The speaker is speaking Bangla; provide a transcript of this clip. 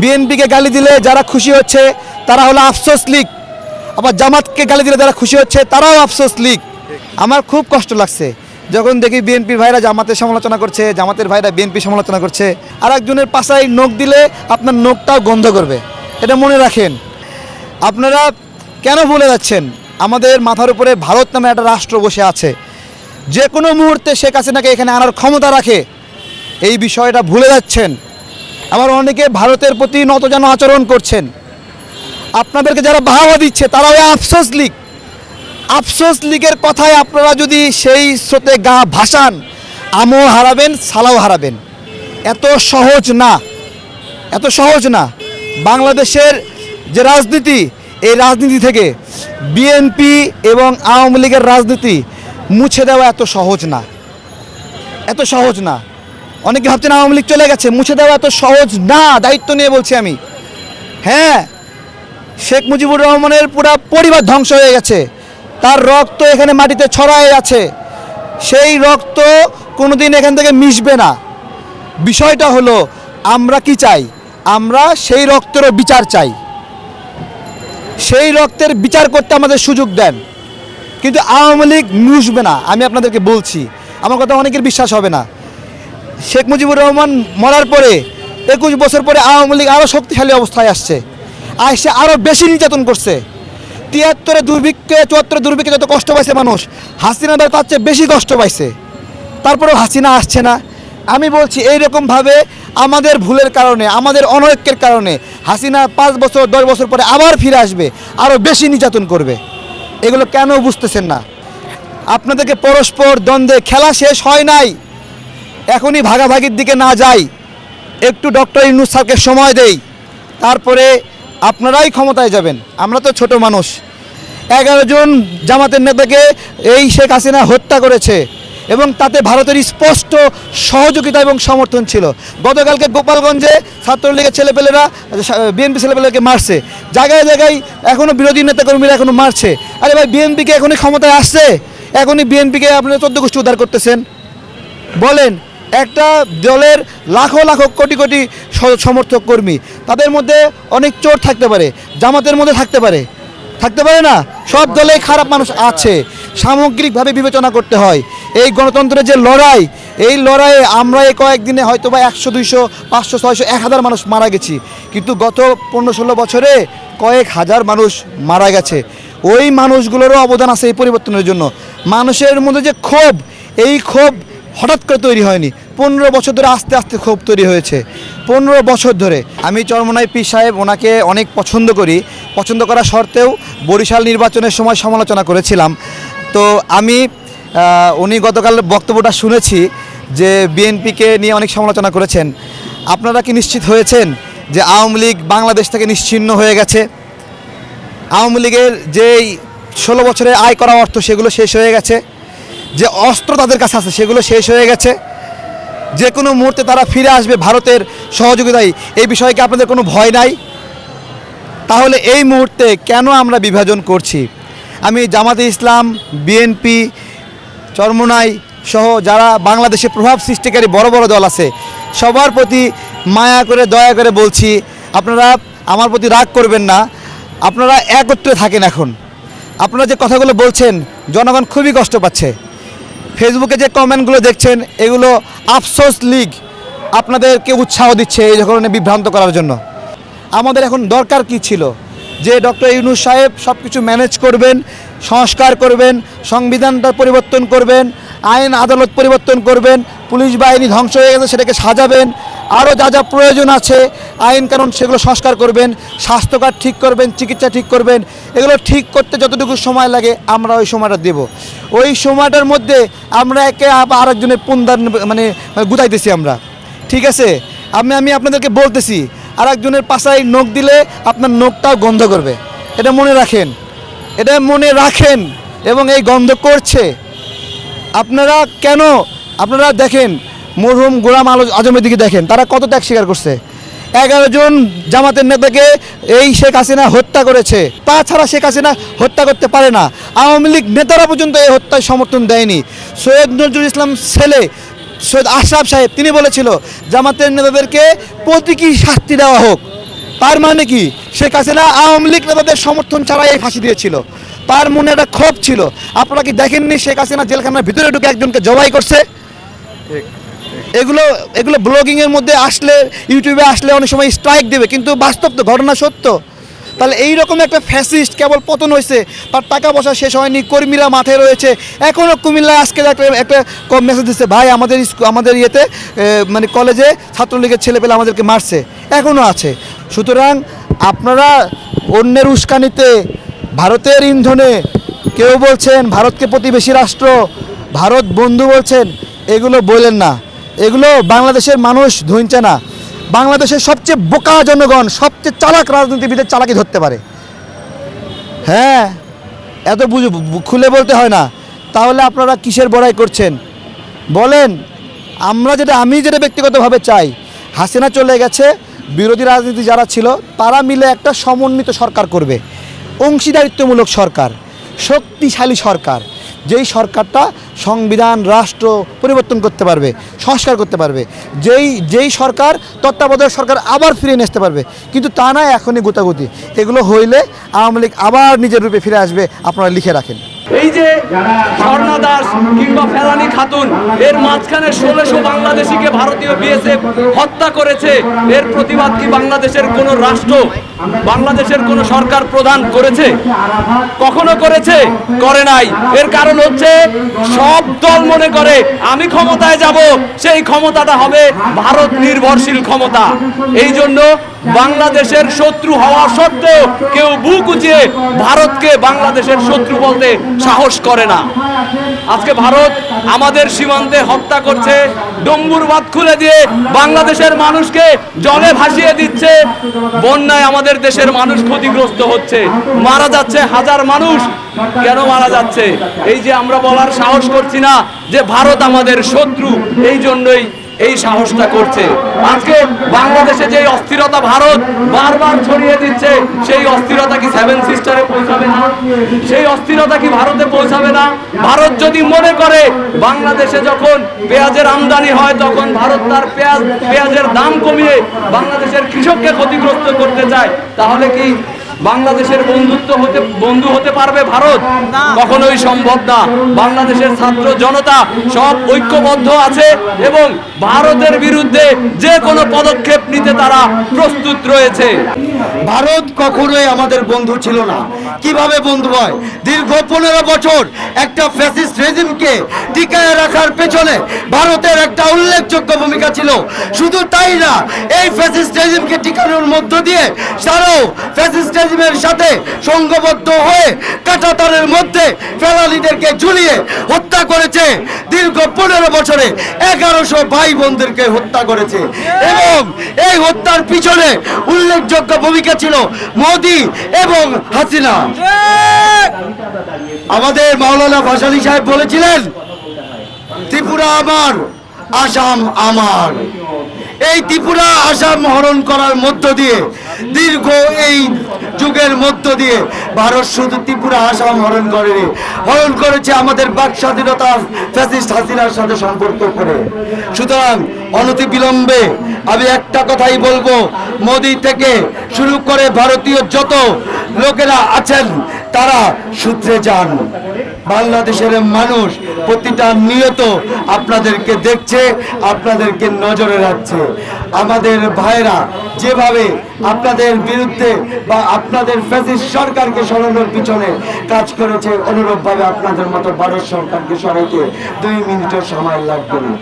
বিএনপিকে গালি দিলে যারা খুশি হচ্ছে, তারা হলো আফসোস লীগ। আবার জামাতকে গালি দিলে যারা খুশি হচ্ছে, তারাও আফসোস লীগ। আমার খুব কষ্ট লাগছে। যখন দেখি বিএনপির ভাইরা জামাতের সমালোচনা করছে, জামাতের ভাইরা বিএনপি সমালোচনা করছে, আর একজনের পাশায় নখ দিলে আপনার নখটাও গন্ধ করবে। এটা মনে রাখেন। আপনারা কেন ভুলে যাচ্ছেন? আমাদের মাথার উপরে ভারত নামে একটা রাষ্ট্র বসে আছে। যে কোনো মুহূর্তে শেখ হাসিনাকে এখানে আনার ক্ষমতা রাখে। এই বিষয়টা ভুলে যাচ্ছেন। আবার অনেকে ভারতের প্রতি নতজান আচরণ করছেন। আপনাদেরকে যারা বাহাবা দিচ্ছে তারা ওই আফসোস লীগ। আফসোস লীগের কথায় আপনারা যদি সেই স্রোতে গা ভাসান, আমও হারাবেন, সালাও হারাবেন। এত সহজ না। এত সহজ না। বাংলাদেশের যে রাজনীতি, এই রাজনীতি থেকে বিএনপি এবং আওয়ামী লীগের রাজনীতি মুছে দেওয়া এত সহজ না। এত সহজ না। অনেকে ভাবছেন আওয়ামী লীগ চলে গেছে, মুছে দেওয়া এত সহজ না, দায়িত্ব নিয়ে বলছি আমি। হ্যাঁ শেখ মুজিবুর রহমানের পুরা পরিবার ধ্বংস হয়ে গেছে। তার রক্ত এখানে মাটিতে ছড়ায় আছে। সেই রক্ত কোনোদিন এখান থেকে মিশবে না। বিষয়টা হলো, আমরা কি চাই? আমরা সেই রক্তেরও বিচার চাই। সেই রক্তের বিচার করতে আমাদের সুযোগ দেন। কিন্তু আওয়ামী লীগ মিশবে না, আমি আপনাদেরকে বলছি। আমার কথা অনেকের বিশ্বাস হবে না। শেখ মুজিবুর রহমান মরার পরে, একুশ বছর পরে আওয়ামী লীগ আরও শক্তিশালী অবস্থায় আসছে। আসছে আরও বেশি নির্যাতন করছে। তিয়াত্তরে দুর্ভিক্ষে, চুয়াত্তরে দুর্ভিক্ষে যত কষ্ট পাইছে মানুষ, হাসিনা তার চেয়ে বেশি কষ্ট পাইছে। তারপরেও হাসিনা আসছে না। আমি বলছি, এইরকমভাবে আমাদের ভুলের কারণে, আমাদের অনৈক্যের কারণে হাসিনা পাঁচ বছর, দশ বছর পরে আবার ফিরে আসবে আরও বেশি নির্যাতন করবে। এগুলো কেন বুঝতেছেন না? আপনাদেরকে পরস্পর দ্বন্দ্বে খেলা শেষ হয় নাই। এখনই ভাগাভাগির দিকে না যাই, একটু ডক্টর ইউনুস স্যারকে সময় দেই, তারপরে আপনারাই ক্ষমতায় যাবেন, আমরা তো ছোট মানুষ। এগারো জন জামাতের নেতাকে এই শেখ হাসিনা হত্যা করেছে এবং তাতে ভারতের স্পষ্ট সহযোগিতা এবং সমর্থন ছিল। গতকালকে গোপালগঞ্জে ছাত্রলীগের ছেলেপেলেরা বিএনপি ছেলেপেলেকে মারছে। জায়গায় জায়গায় এখনও বিরোধী নেতাকর্মীরা এখনও মারছে। আরে ভাই বিএনপিকে এখনই ক্ষমতায় আসছে? এখনই বিএনপিকে আপনারা চোদ্দ গোষ্ঠী উদ্ধার করতেছেন। বলেন একটা দলের লাখো লাখো কোটি কোটি সমর্থক কর্মী। তাদের মধ্যে অনেক চোর থাকতে পারে, জামাতের মধ্যে থাকতে পারে। থাকতে পারে না, সব দলেই খারাপ মানুষ আছে। সামগ্রিকভাবে বিবেচনা করতে হয়। এই গণতন্ত্রের যে লড়াই, এই লড়াইয়ে আমরা এই কয়েকদিনে হয়তো বা একশো, দুইশো, পাঁচশো, ছয়শো, এক হাজার মানুষ মারা গেছি। কিন্তু গত পনেরো, ষোলো বছরে কয়েক হাজার মানুষ মারা গেছে। ওই মানুষগুলোরও অবদান আছে এই পরিবর্তনের জন্য। মানুষের মধ্যে যে ক্ষোভ, এই ক্ষোভ হঠাৎ করে তৈরি হয়নি। পনেরো বছর ধরে আস্তে আস্তে ক্ষোভ তৈরি হয়েছে। পনেরো বছর ধরে আমি চরমনাই পীর সাহেব ওনাকে অনেক পছন্দ করি। পছন্দ করা সত্ত্বেও বরিশাল নির্বাচনের সময় সমালোচনা করেছিলাম। তো আমি উনি গতকাল বক্তব্যটা শুনেছি যে বিএনপিকে নিয়ে অনেক সমালোচনা করেছেন। আপনারা কি নিশ্চিত হয়েছেন যে আওয়ামী লীগ বাংলাদেশ থেকে নিশ্চিহ্ন হয়ে গেছে? আওয়ামী লীগের যেই ষোলো বছরে আয় করা অর্থ সেগুলো শেষ হয়ে গেছে। যে অস্ত্র তাদের কাছে আছে সেগুলো শেষ হয়ে গেছে। যে কোনো মুহূর্তে তারা ফিরে আসবে ভারতের সহযোগিতায়। এই বিষয়ে কি আপনাদের কোনো ভয় নাই? তাহলে এই মুহূর্তে কেন আমরা বিভাজন করছি? আমি জামাতে ইসলাম, বিএনপি, চরমোনাই সহ যারা বাংলাদেশে প্রভাব সৃষ্টিকারী বড় বড় দল আছে, সবার প্রতি মায়া করে, দয়া করে বলছি, আপনারা আমার প্রতি রাগ করবেন না। আপনারা একত্রে থাকেন এখন। আপনারা যে কথাগুলো বলছেন, জনগণ খুবই কষ্ট পাচ্ছে। ফেসবুকে যে কমেন্টগুলো দেখছেন, এগুলো আফসোস লিগ আপনাদেরকে উৎসাহ দিচ্ছে এই ধরনের বিভ্রান্ত করার জন্য। আমাদের এখন দরকার কি ছিল? যে ডক্টর ইউনুস সাহেব সব কিছু ম্যানেজ করবেন, সংস্কার করবেন, সংবিধানটা পরিবর্তন করবেন আইন আদালত পরিবর্তন করবেন, পুলিশ বাহিনী ধ্বংস হয়ে গেছে, সেটাকে সাজাবেন। আরও যা যা প্রয়োজন আছে, আইন কানুন সেগুলো সংস্কার করবেন স্বাস্থ্যকার্ড ঠিক করবেন, চিকিৎসা ঠিক করবেন, এগুলো ঠিক করতে যতটুকু সময় লাগে, আমরা ওই সময়টা দেব। ওই সময়টার মধ্যে আমরা একে আরেকজনের পুনদান মানে গুতাইতেছি আমরা। ঠিক আছে? আমি আমি আপনাদেরকে বলতেছি আর একজনের পাশায় নখ দিলে আপনার নখটাও গন্ধ করবে। এটা মনে রাখেন। এটা মনে রাখেন এবং এই গন্ধ করছে। আপনারা কেন, আপনারা দেখেন, মরহুম গোলাম আলো আজমের দিকে দেখেন, তারা কত ত্যাগ স্বীকার করছে। এগারো জন জামাতের নেতাকে এই শেখ হাসিনা হত্যা করেছে। তাছাড়া শেখ হাসিনা হত্যা করতে পারে না। আওয়ামী লীগ নেতারা পর্যন্ত এই হত্যায় সমর্থন দেয়নি। সৈয়দ নজরুল ইসলাম ছেলে, সৈয়দ আশরাফ সাহেব, তিনি বলেছিল, জামাতের নেতাদেরকে প্রতীকী শাস্তি দেওয়া হোক। তার মানে কি? শেখ হাসিনা আওয়ামী লীগ নেতাদের সমর্থন ছাড়াই এই ফাঁসি দিয়েছিল। তার মনে একটা ক্ষোভ ছিল। আপনারা কি দেখেননি শেখ হাসিনা জেলখানার ভিতরে ঢুকে একজনকে জবাই করছে? এগুলো এগুলো ব্লগিং এর মধ্যে আসলে, ইউটিউবে আসলে অনেক সময় স্ট্রাইক দেবে, কিন্তু বাস্তব তো, ঘটনা সত্য। তাহলে এই রকম একটা ফ্যাসিস্ট কেবল পতন হয়েছে, তার টাকা পয়সা শেষ হয়নি, কর্মীরা মাঠে রয়েছে। এখনও কুমিল্লায় আজকে একটা একটা কম মেসেজ দিচ্ছে, ভাই, আমাদের আমাদের ইয়েতে মানে কলেজে ছাত্রলীগের ছেলে পেলে আমাদেরকে মারছে। এখনও আছে। সুতরাং আপনারা অন্যের উস্কানিতে, ভারতের ইন্ধনে কেউ বলছেন ভারতকে প্রতিবেশী রাষ্ট্র, ভারত বন্ধু বলছেন, এগুলো বলেন না। এগুলো বাংলাদেশের মানুষ ধুনছে না। বাংলাদেশের সবচেয়ে বোকা জনগণ, সবচেয়ে চালাক রাজনীতিবিদের চালাকি ধরতে পারে। হ্যাঁ এত বুঝ, খুলে বলতে হয় না। তাহলে আপনারা কিসের বড়াই করছেন? বলেন, আমরা যেটা, আমি যেটা ব্যক্তিগতভাবে চাই, হাসিনা চলে গেছে বিরোধী রাজনীতি যারা ছিল, তারা মিলে একটা সমন্বিত সরকার করবে। অংশীদারিত্বমূলক সরকার, শক্তিশালী সরকার, যেই সরকারটা সংবিধান, রাষ্ট্র পরিবর্তন করতে পারবে, সংস্কার করতে পারবে। যেই যেই সরকার তত্ত্বাবধায়ক সরকার আবার ফিরিয়ে নিয়ে আসতে পারবে। কিন্তু তা না, এখনই গোতাগুতি। এগুলো হইলে আওয়ামী লীগ আবার নিজের রূপে ফিরে আসবে, আপনারা লিখে রাখেন। এই যে স্বর্ণা দাস কিংবা ফেলানি খাতুন, এর মাঝখানে ষোলোশো বাংলাদেশিকে ভারতীয় বিএসএফ হত্যা করেছে। এর প্রতিবাদ কি বাংলাদেশের কোন রাষ্ট্র, বাংলাদেশের কোন সরকার প্রদান করেছে? কখনো করেছে? করে নাই। এর কারণ হচ্ছে সব দল মনে করে, আমি ক্ষমতায় যাব, সেই ক্ষমতাটা হবে ভারত নির্ভরশীল ক্ষমতা। এই জন্য বাংলাদেশের শত্রু হওয়া সত্ত্বেও কেউ বুক উঁচিয়ে ভারতকে বাংলাদেশের শত্রু বলতে সাহস করে না। আজকে ভারত আমাদের সীমান্তে হত্যা করছে ডম্বুর বাঁধ খুলে দিয়ে বাংলাদেশের মানুষকে জলে ভাসিয়ে দিচ্ছে। বন্যায় আমাদের দেশের মানুষ ক্ষতিগ্রস্ত হচ্ছে। মারা যাচ্ছে হাজার মানুষ। কেন মারা যাচ্ছে? এই যে আমরা বলার সাহস করছি না যে ভারত আমাদের শত্রু, এই জন্যই এই সাহসটা করছে। আজকে বাংলাদেশে যে অস্থিরতা ভারত বারবার ছড়িয়ে দিচ্ছে, সেই অস্থিরতা কি সেভেন সিস্টারে পৌঁছাবে না? সেই অস্থিরতা কি ভারতে পৌঁছাবে না? ভারত যদি মনে করে, বাংলাদেশে যখন পেঁয়াজের আমদানি হয়, তখন ভারত তার পেঁয়াজ, পেঁয়াজের দাম কমিয়ে বাংলাদেশের কৃষককে ক্ষতিগ্রস্ত করতে চায়, তাহলে কি বাংলাদেশের বন্ধুত্ব হতে বন্ধু হতে পারবে ভারত? কখনোই সম্ভব না। বাংলাদেশের ছাত্র জনতা সব ঐক্যবদ্ধ আছে এবং ভারতের বিরুদ্ধে যে কোনো পদক্ষেপ নিতে তারা প্রস্তুত রয়েছে। ভারত কখনোই আমাদের বন্ধু ছিল না। কীভাবে বন্ধু হয়? দীর্ঘ পনেরো বছর একটা ফ্যাসিস্ট রেজিমকে টিকায় রাখার পেছনে ভারতের একটা উল্লেখযোগ্য ভূমিকা ছিল। শুধু তাই না, এই ফ্যাসিস্ট রেজিমকে টিকানোর মধ্য দিয়ে তারাও ফ্যাসিস্ট রেজিমের সাথে সংঘবদ্ধ হয়ে কাটাতারের মধ্যে ফেলালিদেরকে ঝুলিয়ে হত্যা করেছে। দীর্ঘ পনেরো বছরে এগারোশো ভাই বোনদেরকে হত্যা করেছে। এবং এই হত্যার পিছনে উল্লেখযোগ্য ভূমিকা ছিল মোদি এবং হাসিনা। আমাদের মাওলানা ভাসানি সাহেব বলেছিলেন, ত্রিপুরা আমার, আসাম আমার। এই ত্রিপুরা, আসাম হরণ করার মধ্য দিয়ে দীর্ঘ এই যুগের মধ্য দিয়ে ভারত শুধু ত্রিপুরা আসাম হরণ করেনি। হরণ করেছে আমাদের বাক স্বাধীনতা ফ্যাসিস্ট হাসিনার সাথে সম্পর্ক করে। সুতরাং অনতি বিলম্বে আমি একটা কথাই বলব, মোদি থেকে শুরু করে ভারতীয় যত লোকেরা আছেন তারা সূত্রে যান। বাংলাদেশের মানুষ প্রতিটা নিয়ত আপনাদেরকে দেখছে, আপনাদেরকে নজরে রাখছে। আমাদের ভাইরা যেভাবে আপনাদের বিরুদ্ধে বা আপনাদের ফ্যাসিস্ট সরকারকে সরানোর পিছনে কাজ করেছে, অনুরূপভাবে আপনাদের মতো ভারত সরকারকে সরাইতে দুই মিনিটের সময় লাগবে না।